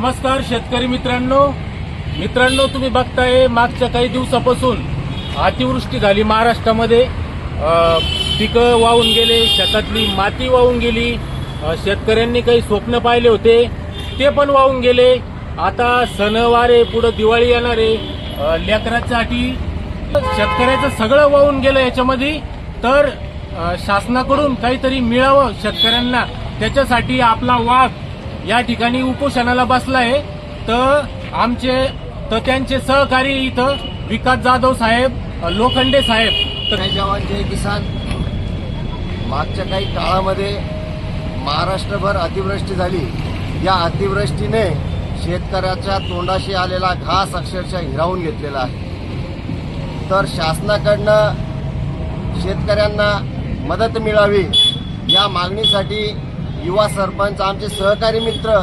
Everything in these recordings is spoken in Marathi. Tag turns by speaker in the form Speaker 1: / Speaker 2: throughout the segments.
Speaker 1: नमस्कार शेतकरी मित्रांनो. मित्रांनो तुम्ही बघताय मागच्या काही दिवसापासून अतिवृष्टी झाली. महाराष्ट्रामध्ये पिकं वाहून गेले शेतातली माती वाहून गेली. शेतकऱ्यांनी काही स्वप्न पाहिले होते ते पण वाहून गेले. आता सणवारे पुढं दिवाळी येणार आहे. लेकरासाठी शेतकऱ्याचं सगळं वाहून गेलं याच्यामध्ये. तर शासनाकडून काहीतरी मिळावं शेतकऱ्यांना. त्याच्यासाठी आपला वाघ या ठिकाणी उपोषणाला बसलाय. तर आमचे तर त्यांचे सहकारी इथं विकास जाधव साहेब लोखंडे साहेब. तर
Speaker 2: जवान जय किसान. मागच्या काही काळामध्ये महाराष्ट्रभर अतिवृष्टी झाली. या अतिवृष्टीने शेतकऱ्याच्या तोंडाशी आलेला घास अक्षरशः हिरावून घेतलेला आहे. तर शासनाकडनं शेतकऱ्यांना मदत मिळावी या मागणीसाठी युवा सरपंच आमचे सहकारी मित्र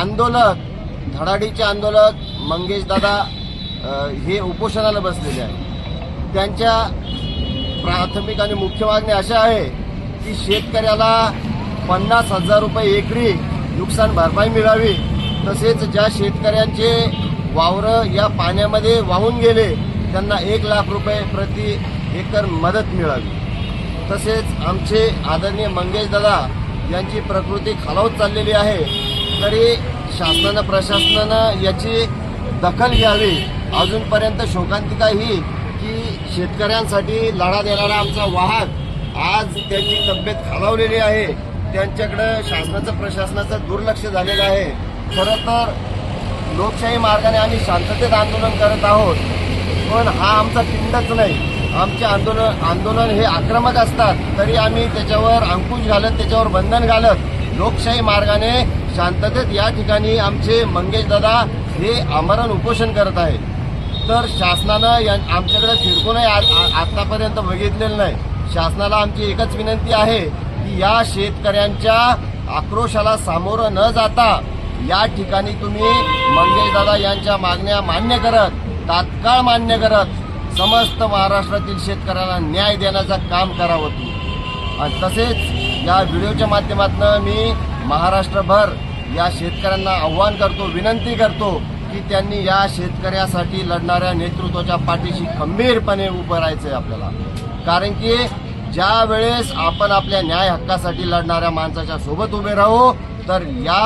Speaker 2: आंदोलक धडाडीचे आंदोलक मंगेश दादा हे उपोषणाला बसलेले आहे त्यांच्या प्राथमिक आणि मुख्य मागणी अशा आहे की शेतकऱ्याला पन्नास हजार रुपये एकरी नुकसान भरपाई मिळावी. तसेच ज्या शेतकऱ्यांचे वावरं या पाण्यामध्ये वाहून गेले त्यांना एक लाख रुपये प्रति एकर मदत मिळावी. तसेच आमचे आदरणीय मंगेश दादा यांची प्रकृती खालावत चाललेली आहे. तरी शासनानं प्रशासनानं याची दखल घ्यावी. अजूनपर्यंत शोकांतिका ही की शेतकऱ्यांसाठी लढा देणारा आमचा वाहक आज त्यांची तब्येत खालावलेली आहे. त्यांच्याकडं शासनाचं प्रशासनाचं दुर्लक्ष झालेलं आहे. खरं तर लोकशाही मार्गाने आम्ही शांततेत आंदोलन करत आहोत. पण हा आमचा पिंडच नाही. आमचे आंदोलन आंदोलन हे आक्रमक असतात तरी आम्ही त्याच्यावर अंकुश घालत त्याच्यावर बंधन घालत लोकशाही मार्गाने शांततेत या ठिकाणी आमचे मंगेश दादा हे आमरण उपोषण करत आहे तर शासनानं या आमच्याकडे फिरकूनही आतापर्यंत बघितलेलं नाही. शासनाला आमची एकच विनंती आहे की या शेतकऱ्यांच्या आक्रोशाला सामोरं न जाता या ठिकाणी तुम्ही मंगेश दादा यांच्या मागण्या मान्य करत तात्काळ मान्य करत समस्त महाराष्ट्रातील शेतकऱ्यांना न्याय देण्याचं काम करावं तुम्ही आणि तसेच या व्हिडिओच्या माध्यमातून मी महाराष्ट्रभर या शेतकऱ्यांना आव्हान करतो विनंती करतो की त्यांनी या शेतकऱ्यासाठी लढणाऱ्या नेतृत्वाच्या पाठीशी खंबीरपणे उभं राहायचं आहे आपल्याला. कारण की ज्या वेळेस आपण आपल्या न्याय हक्कासाठी लढणाऱ्या माणसाच्या सोबत उभे राहू तर या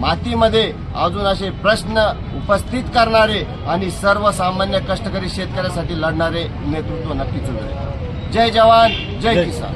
Speaker 2: मातीमध्ये अजून असे प्रश्न उपस्थित करणारे आणि सर्वसामान्य कष्टकरी शेतकऱ्यासाठी लढणारे नेतृत्व नक्कीच उभे जय जवान जय किसान.